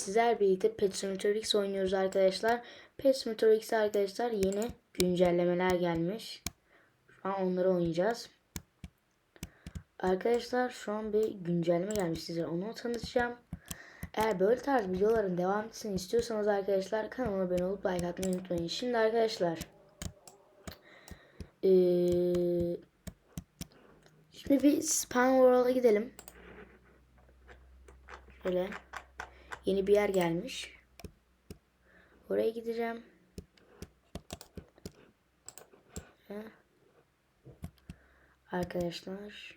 Sizler birlikte Pet Simulator X oynuyoruz arkadaşlar. Pet Simulator X'e arkadaşlar yeni güncellemeler gelmiş. Şu an onları oynayacağız. Arkadaşlar şu an bir güncelleme gelmiş size onu tanıtacağım. Eğer böyle tarz videoların devam istiyorsanız arkadaşlar kanalıma abone olup like atmayı unutmayın. Şimdi arkadaşlar ee, şimdi bir Span World'a gidelim. Şöyle yeni bir yer gelmiş. Oraya gideceğim. Arkadaşlar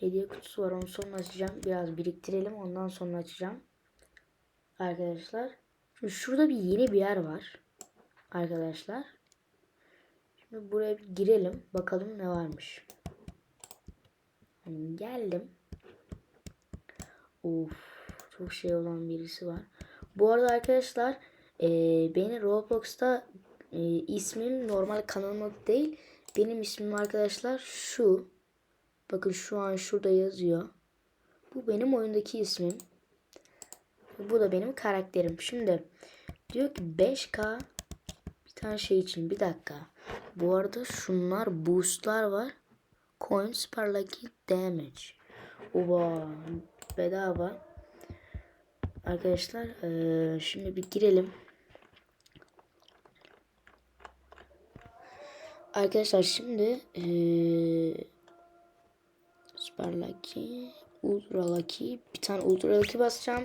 hediye kutusu var onu sonra açacağım. Biraz biriktirelim ondan sonra açacağım. Arkadaşlar şimdi şurada bir yeni bir yer var. Arkadaşlar. Şimdi buraya bir girelim. Bakalım ne varmış. Hani geldim. Of çok şey olan birisi var. Bu arada arkadaşlar e, beni Roblox'ta e, ismim normal kanalım değil. Benim ismim arkadaşlar şu. Bakın şu an şurada yazıyor. Bu benim oyundaki ismim. Bu da benim karakterim. Şimdi diyor ki 5K bir tane şey için bir dakika. Bu arada şunlar boostlar var. Coins per damage. Oba bedava. Arkadaşlar eee, şimdi bir girelim. Arkadaşlar şimdi eee Super Lucky, Ultra Lucky, bir tane Ultra Lucky basacağım.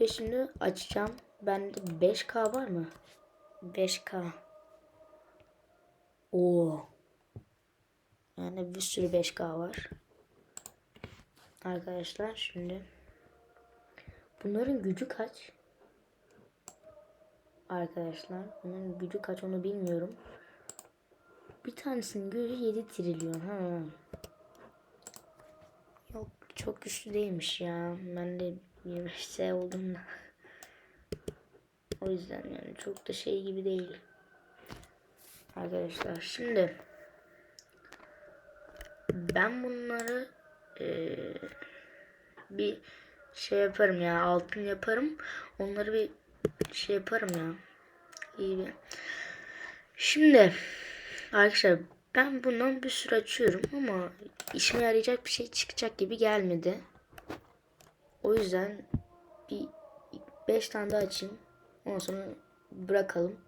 Ve şimdi açacağım. Bende 5K var mı? 5K. Oo. Yani bir sürü 5K var. Arkadaşlar şimdi bunların gücü kaç? Arkadaşlar bunun gücü kaç onu bilmiyorum. Bir tanesinin gücü 7 trilyon. Ha. Yok çok güçlü değilmiş ya. Ben de 25S oldum da. O yüzden yani çok da şey gibi değil. Arkadaşlar şimdi ben bunları eee, bir şey yaparım ya altın yaparım. Onları bir şey yaparım ya. İyi bir. Şimdi arkadaşlar ben bundan bir sürü açıyorum ama işime yarayacak bir şey çıkacak gibi gelmedi. O yüzden bir 5 tane daha açayım. Ondan sonra bırakalım.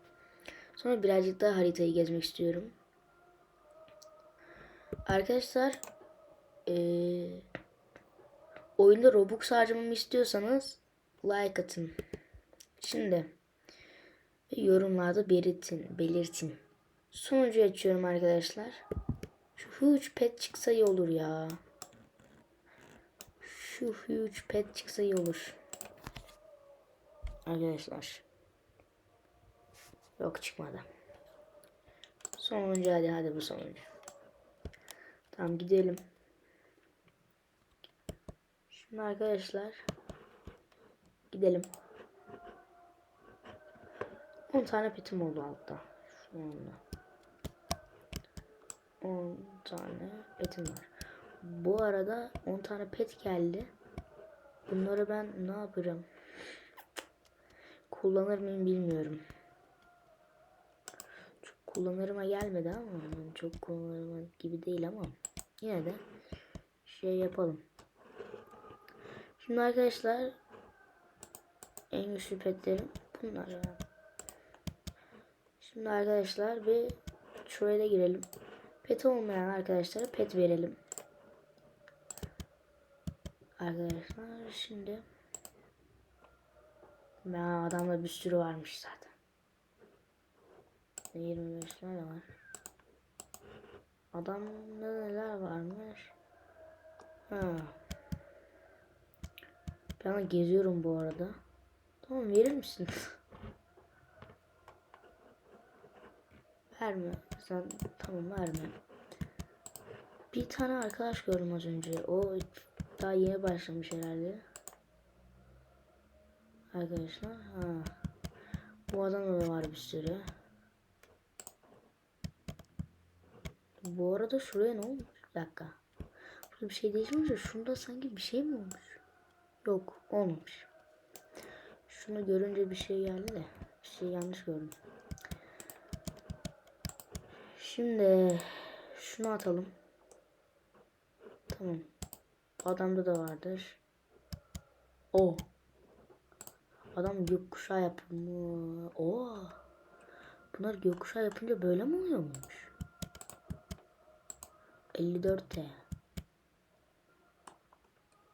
Sonra birazcık daha haritayı gezmek istiyorum. Arkadaşlar eee oyunda Robux harcamamı istiyorsanız like atın. Şimdi yorumlarda belirtin, belirtin. Sonucu açıyorum arkadaşlar. Şu huge pet çıksa iyi olur ya. Şu huge pet çıksa iyi olur. Arkadaşlar. Yok çıkmadı. Sonuncu hadi hadi bu sonuncu. Tamam gidelim. Şimdi arkadaşlar gidelim. 10 tane petim oldu altta. Şu anda. 10 tane petim var. Bu arada 10 tane pet geldi. Bunları ben ne yapacağım? Kullanır mıyım bilmiyorum. Çok kullanırıma gelmedi ama çok kullanırıma gibi değil ama yine de şey yapalım. Şimdi arkadaşlar en güçlü petlerim bunlar. Şimdi arkadaşlar bir şuraya girelim. Pet olmayan arkadaşlara pet verelim. Arkadaşlar şimdi ya adamda bir sürü varmış zaten. 25 tane var. Adamda neler varmış? Ha. Ben geziyorum bu arada. Tamam verir misin? verme. Sen tamam verme. Bir tane arkadaş gördüm az önce. O daha yeni başlamış herhalde. Arkadaşlar. Ha. Bu adamda da var bir sürü. Bu arada şuraya ne olmuş? Bir dakika. Burada bir şey değişmiş de şunda sanki bir şey mi olmuş? Yok olmamış. Şunu görünce bir şey geldi de. Bir şey yanlış gördüm. Şimdi şunu atalım. Tamam. Adamda da vardır. O. Adam gökkuşağı yapımı. O. Bunlar gökkuşağı yapınca böyle mi oluyormuş? 54 T.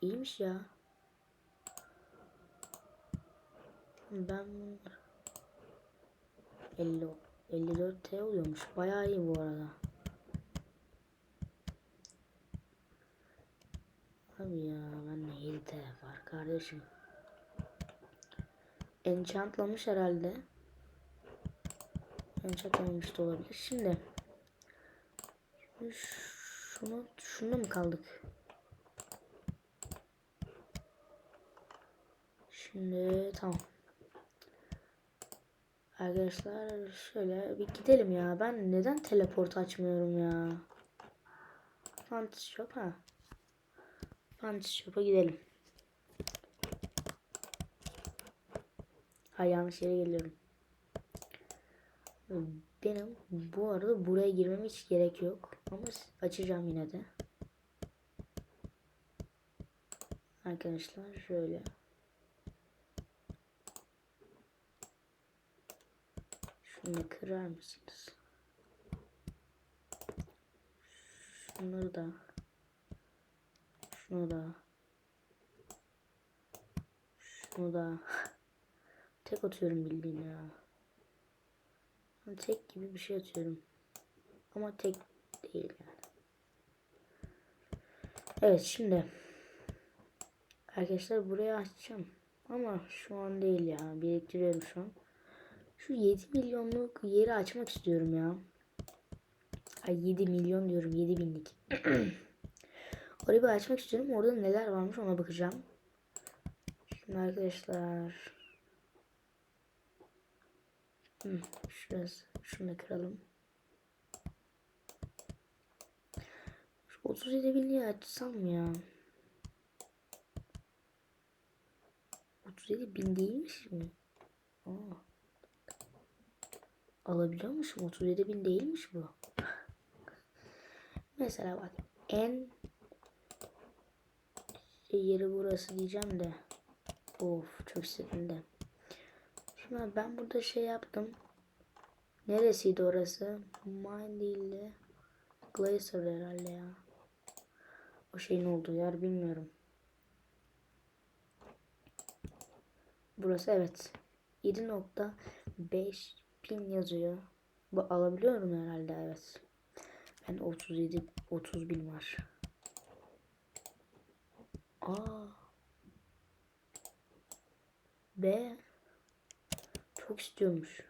İyiymiş ya. Ben bunlar 50 54 T oluyormuş. Bayağı iyi bu arada. Abi ya ben 7 T var kardeşim. Enchantlamış herhalde. Enchantlamış da olabilir. Şimdi şunu şunda mı kaldık? Şimdi tamam. Arkadaşlar şöyle bir gidelim ya. Ben neden teleport açmıyorum ya? Fantasy Shop ha. Fantasy Shop'a gidelim. Ha yanlış yere geliyorum. Benim bu arada buraya girmem hiç gerek yok. Ama açacağım yine de. Arkadaşlar şöyle. Şunu kırar mısınız? Şunları da. Şunu da. Şunu da. Tek atıyorum bildiğin ya. Tek gibi bir şey atıyorum. Ama tek değil yani. Evet şimdi. Arkadaşlar buraya açacağım. Ama şu an değil ya. Biriktiriyorum şu an. Şu 7 milyonluk yeri açmak istiyorum ya. Ay 7 milyon diyorum 7 binlik. Orayı bir açmak istiyorum. Orada neler varmış ona bakacağım. Şimdi arkadaşlar. Hmm, şurası. Şunu da kıralım. Şu 37 binliği açsam ya? 37 bin değilmiş mi? Aa. Alabiliyormuşum. 37 bin değilmiş bu. Mesela bak en yeri burası diyeceğim de. Of çok de. Şimdi ben burada şey yaptım. Neresiydi orası? Mine değil de Glacier herhalde ya. O şeyin olduğu yer bilmiyorum. Burası evet. 7.5 pin yazıyor. Bu alabiliyorum herhalde evet. Ben 37 30 bin var. Aa. B çok istiyormuş.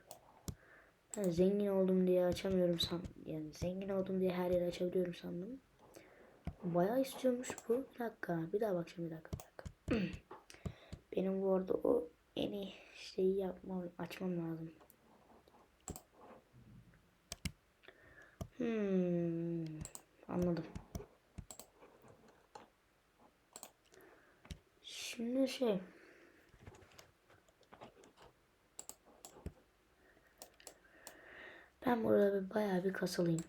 Ben zengin oldum diye açamıyorum san yani zengin oldum diye her yeri açabiliyorum sandım. Bayağı istiyormuş bu. Bir dakika. Bir daha bakacağım bir dakika. Bir dakika. Benim bu arada o en iyi şeyi yapmam, açmam lazım. Hmm, anladım. Şimdi şey Ben burada bir bayağı bir kasılayım.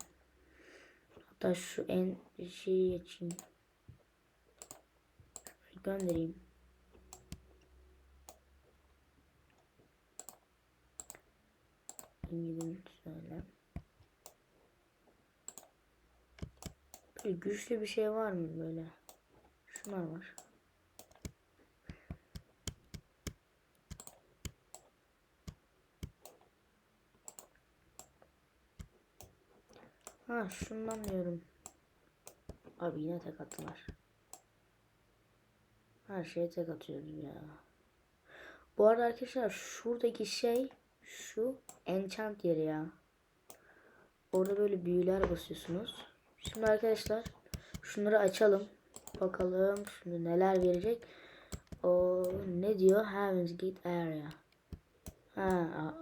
Hatta şu en şeyi açayım. Göndereyim. İngilizce söyle. Güçlü bir şey var mı böyle? Şunlar var. Ha şundan diyorum. Abi yine tek attılar. Her şeye tek atıyoruz ya. Bu arada arkadaşlar şuradaki şey şu enchant yeri ya. Orada böyle büyüler basıyorsunuz. Şimdi arkadaşlar şunları açalım. Bakalım şimdi neler verecek. O ne diyor? Heaven's Gate Area. Ha, a,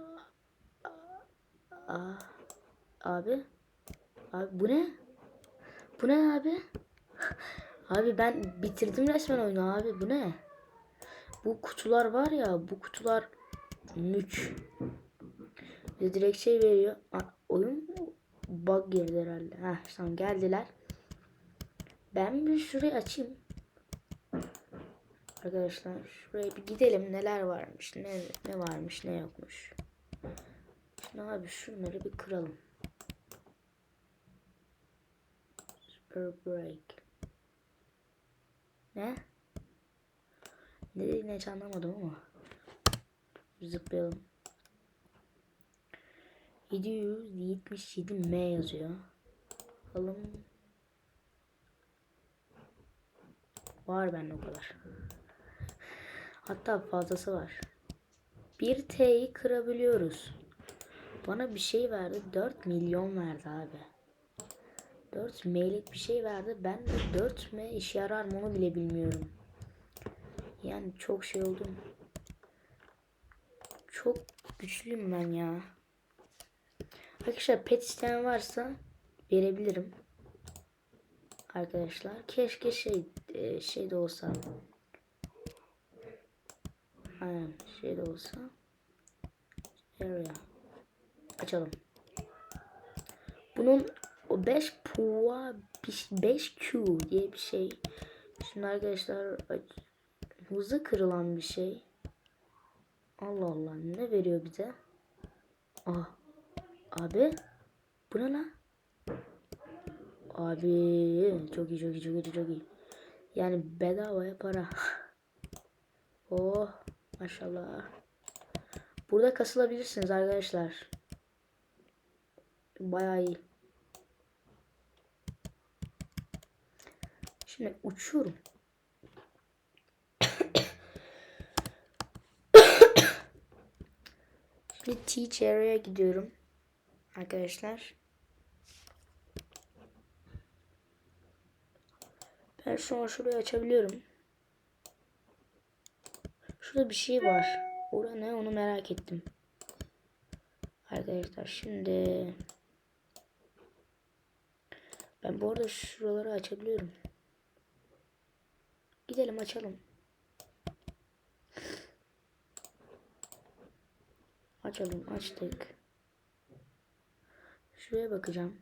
a, a, abi. Abi bu ne? Bu ne abi? Abi ben bitirdim resmen oyunu abi bu ne? Bu kutular var ya bu kutular mük. Bize direkt şey veriyor. Oyun bug girdi herhalde. Heh tamam geldiler. Ben bir şurayı açayım. Arkadaşlar şuraya bir gidelim neler varmış ne ne varmış ne yokmuş. Şimdi abi şunları bir kıralım. Super break. Ne? Ne dediğini hiç anlamadım ama. Zıplayalım. 777 M yazıyor. Bakalım. Var bende o kadar. Hatta fazlası var. 1 T'yi kırabiliyoruz. Bana bir şey verdi. 4 milyon verdi abi. 4 M'lik bir şey verdi. Ben de 4 M işe yarar mı onu bile bilmiyorum. Yani çok şey oldum. Çok güçlüyüm ben ya. Arkadaşlar pet isteyen varsa verebilirim. Arkadaşlar keşke şey e, şey de olsa. Aynen şey de olsa. Area. Açalım. Bunun o 5 puwa 5 Q diye bir şey. Şimdi arkadaşlar hızı kırılan bir şey. Allah Allah ne veriyor bize? Ah. Abi. Bu ne lan? Abi çok iyi çok iyi çok iyi çok iyi. Yani bedavaya para. oh maşallah. Burada kasılabilirsiniz arkadaşlar. Bayağı iyi. Şimdi uçuyorum. Şimdi teach area'ya gidiyorum. Arkadaşlar. Ben şu an şurayı açabiliyorum. Şurada bir şey var. Orada ne onu merak ettim. Arkadaşlar şimdi ben bu arada şuraları açabiliyorum. Gidelim açalım. Açalım açtık. Şuraya bakacağım.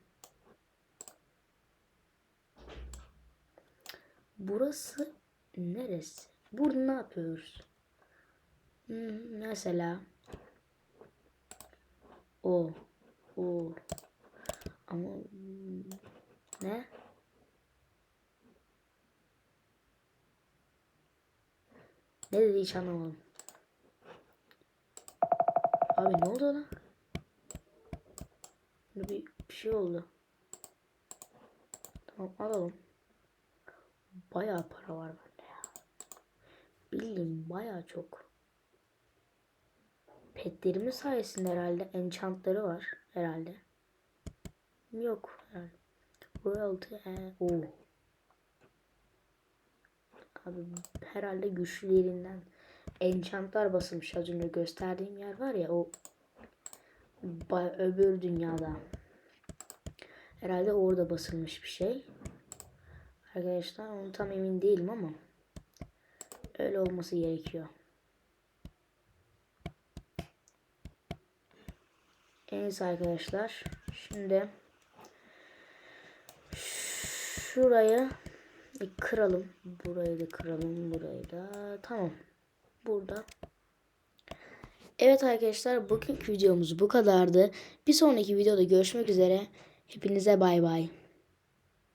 Burası neresi? Burada ne yapıyoruz? Hmm, mesela o o ama ne? Ne dedi hiç anlamadım. Abi ne oldu lan? Bir, bir şey oldu. Tamam alalım. Bayağı para var bende ya. Bildiğim bayağı çok. Petlerimin sayesinde herhalde enchantları var herhalde. Yok herhalde. Royalty e, o. Abi herhalde güçlülerinden enchantlar basılmış az önce gösterdiğim yer var ya o öbür dünyada. Herhalde orada basılmış bir şey. Arkadaşlar onu tam emin değilim ama öyle olması gerekiyor. Evet arkadaşlar. Şimdi şurayı kıralım. Burayı da kıralım. Burayı da. Tamam. Burada. Evet arkadaşlar bugünkü videomuz bu kadardı. Bir sonraki videoda görüşmek üzere. Hepinize bay bay.